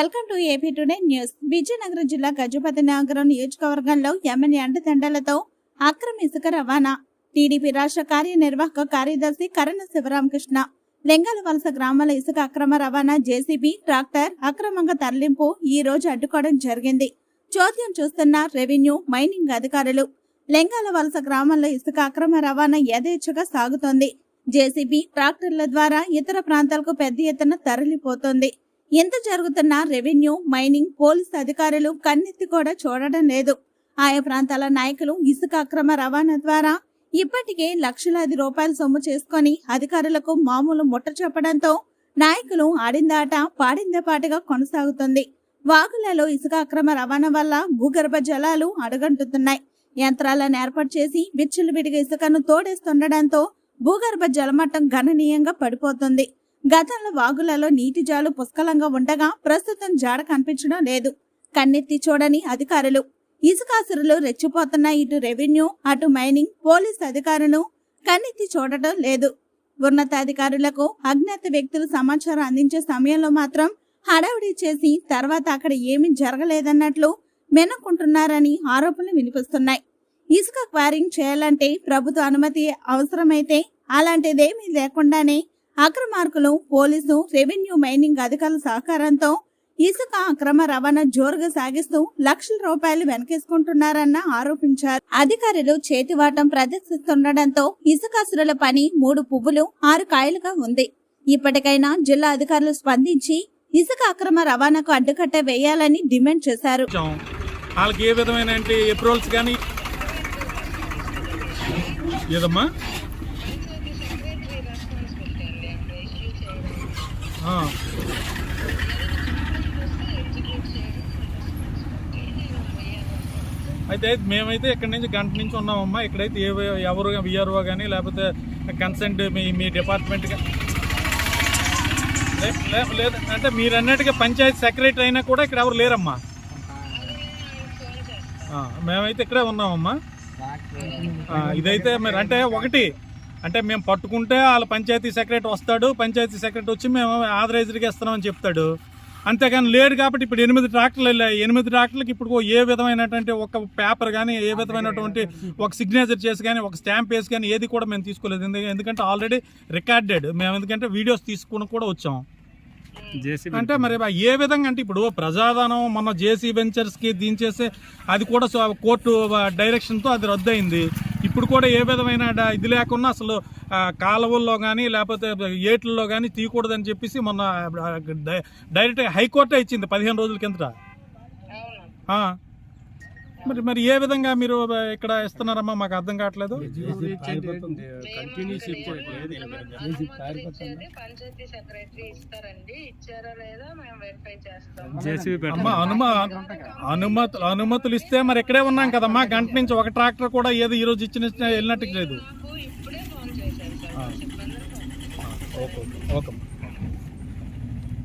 Welcome to AP today news. Vizianagaram జిల్లా గజపతి నగరం నియోజకవర్గంలో ఎమ్మెల్యే అండదండలతో అక్రమ ఇసుక రవాణా. టీడీపీ రాష్ట్ర కార్యనిర్వాహక కార్యదర్శి కరణ శివరామకృష్ణ లెంగల వలస గ్రామాల ఇసుక అక్రమ రవాణా జేసీబీ ట్రాక్టర్ అక్రమంగా తరలింపు ఈ రోజు అడ్డుకోవడం జరిగింది. చోద్యం చూస్తున్న రెవెన్యూ మైనింగ్ అధికారులు లెంగాల వలస గ్రామంలో ఇసుక అక్రమ రవాణా యథేచ్ఛగా సాగుతోంది. జేసీబీ ట్రాక్టర్ల ద్వారా ఇతర ప్రాంతాలకు పెద్ద ఎత్తున తరలిపోతోంది. ఎంత జరుగుతున్నా రెవెన్యూ మైనింగ్ పోలీస్ అధికారులు కన్నెత్తి కూడా చూడడం లేదు. ఆయా ప్రాంతాల నాయకులు ఇసుక అక్రమ రవాణా ద్వారా ఇప్పటికే లక్షలాది రూపాయలు సొమ్ము చేసుకొని అధికారులకు మామూలు ముట్ట చెప్పడంతో నాయకులు ఆడిందాట పాడిందే పాటగా కొనసాగుతుంది. వాగులలో ఇసుక అక్రమ రవాణా వల్ల భూగర్భ జలాలు అడుగంటుతున్నాయి. యంత్రాలను ఏర్పాటు చేసి విచ్చలవిడిగా ఇసుకను తోడేస్తుండడంతో భూగర్భ జలమట్టం గణనీయంగా పడిపోతుంది. గతంలో వాగులలో నీటి జాలు పుష్కలంగా ఉండగా ప్రస్తుతం జాడ కనిపించడం లేదు. కన్నెత్తి చూడని అధికారులు. ఇసుకాసురులు రెచ్చిపోతున్న ఇటు రెవెన్యూ అటు మైనింగ్ పోలీస్ అధికారులు కన్నెత్తి చూడటం లేదు. ఉన్నతాధికారులకు అజ్ఞాత వ్యక్తులు సమాచారం అందించే సమయంలో మాత్రం హడావిడి చేసి తర్వాత అక్కడ ఏమీ జరగలేదన్నట్లు మెనుకుంటున్నారని ఆరోపణలు వినిపిస్తున్నాయి. ఇసుక క్వారింగ్ చేయాలంటే ప్రభుత్వ అనుమతి అవసరమైతే అలాంటిదేమీ లేకుండానే అక్రమార్కులు పోలీసు రెవెన్యూ మైనింగ్ అధికారుల సహకారంతో ఇసుక అక్రమ రవాణా జోరుగా సాగిస్తూ లక్షల రూపాయలు వెనకేసుకుంటున్నారన్న ఆరోపించారు. అధికారులు చేతివాటం ప్రదర్శిస్తుండటంతో ఇసుకాసురుల పని మూడు పువ్వులు ఆరు కాయలుగా ఉంది. ఇప్పటికైనా జిల్లా అధికారులు స్పందించి ఇసుక అక్రమ రవాణాకు అడ్డుకట్ట వేయాలని డిమాండ్ చేశారు. వాళ్ళకి ఏ విధమైన అప్రూవల్స్ కానీ? ఏదమ్మా? అయితే మేమైతే ఇక్కడ నుంచి గంట నుంచి ఉన్నామమ్మా. ఇక్కడైతే ఏ ఎవరు విఆర్ఓ కానీ లేకపోతే కన్సెంట్ మీ మీ డిపార్ట్మెంట్ లేదు. అంటే మీరు అన్నట్టుగా పంచాయతీ సెక్రటరీ అయినా కూడా ఇక్కడ ఎవరు లేరమ్మా. మేమైతే ఇక్కడే ఉన్నామమ్మా. ఇదైతే మరి అంటే ఒకటి అంటే మేము పట్టుకుంటే వాళ్ళ పంచాయతీ సెక్రటరీ వస్తాడు పంచాయతీ సెక్రటరీ వచ్చి మేము ఆథరైజ్డ్గా ఇస్తున్నామని చెప్తాడు. అంతేగాని లేడు కాబట్టి ఇప్పుడు ఎనిమిది ట్రాక్టర్లు వెళ్ళాయి. ఎనిమిది ట్రాక్టర్లకు ఇప్పుడు ఏ విధమైనటువంటి ఒక పేపర్ కానీ ఏ విధమైనటువంటి ఒక సిగ్నేచర్ చేసి కానీ ఒక స్టాంప్ వేసి కానీ ఏది కూడా మేము తీసుకోలేదు. ఎందుకంటే- ఎందుకంటే ఆల్రెడీ రికార్డెడ్. మేము ఎందుకంటే వీడియోస్ తీసుకుని కూడా వచ్చాం. అంటే మరి బా- ఏ విధంగా అంటే ఇప్పుడు ప్రజాధనం మన జేసీ వెంచర్స్కి దించేసే అది కూడా సో- కోర్టు డైరెక్షన్తో అది రద్దయింది. ఇప్పుడు కూడా ఏ విధమైన ఇది లేకుండా అసలు కాలువల్లో కానీ లేకపోతే ఏట్లలో కానీ తీయకూడదని చెప్పేసి మొన్న డైరెక్ట్ హైకోర్టే ఇచ్చింది పదిహేను రోజుల కిందట. మరి మరి ఏ విధంగా మీరు ఇక్కడ ఇస్తున్నారమ్మా? మాకు అర్థం కావట్లేదు. కంటిన్యూస్ పంచాయతీ సెక్రటరీ ఇస్తారండి. ఇచ్చారా లేదా మేము వెరిఫై చేస్తాం అమ్మా అనుమ అనుమతులు అనుమతులు ఇస్తే మరి ఇక్కడే ఉన్నాం కదమ్మా. గంట నుంచి ఒక ట్రాక్టర్ కూడా ఏదో ఈ రోజు ఇచ్చిన వెళ్ళినట్టు లేదు. Okay okay.